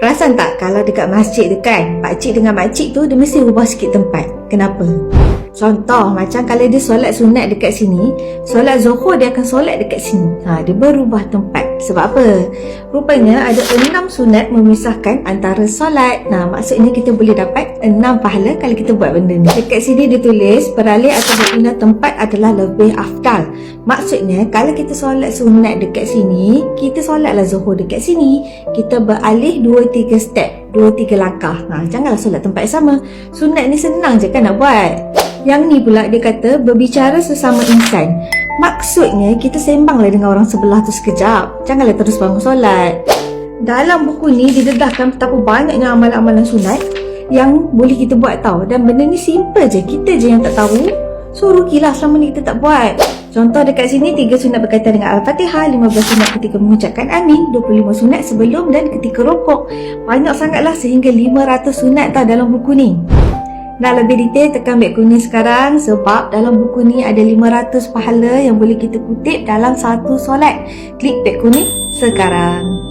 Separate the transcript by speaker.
Speaker 1: Perasan tak kalau dekat masjid tu kan, pakcik dengan makcik tu dia mesti ubah sikit tempat. Kenapa? Contoh macam kalau dia solat sunat dekat sini, solat zuhur dia akan solat dekat sini. Ha, dia berubah tempat. Sebab apa? Rupanya ada enam sunat memisahkan antara solat. Nah, maksudnya kita boleh dapat enam pahala kalau kita buat benda ni. Dekat sini dia tulis beralih atau berpindah tempat adalah lebih afdal. Maksudnya kalau kita solat sunat dekat sini, kita solatlah zuhur dekat sini. Kita beralih dua tiga step, dua tiga langkah. Ha, janganlah solat tempat yang sama. Sunat ni senang je kan nak buat. Yang ni pula dia kata berbicara sesama insan. Maksudnya kita sembanglah dengan orang sebelah tu sekejap. Janganlah terus bangun solat. Dalam buku ni didedahkan betapa banyaknya amalan-amalan sunat yang boleh kita buat tau. Dan benda ni simple je. Kita je yang tak tahu. So rugilah selama ni kita tak buat. Contoh dekat sini tiga sunat berkaitan dengan Al-Fatihah, 15 sunat ketika mengucapkan amin, 25 sunat sebelum dan ketika rokok. Banyak sangatlah sehingga 500 sunat tau dalam buku ni. Nak lebih detail tekan beg kuning sekarang sebab dalam buku ni ada 500 pahala yang boleh kita kutip dalam satu solat. Klik beg kuning sekarang.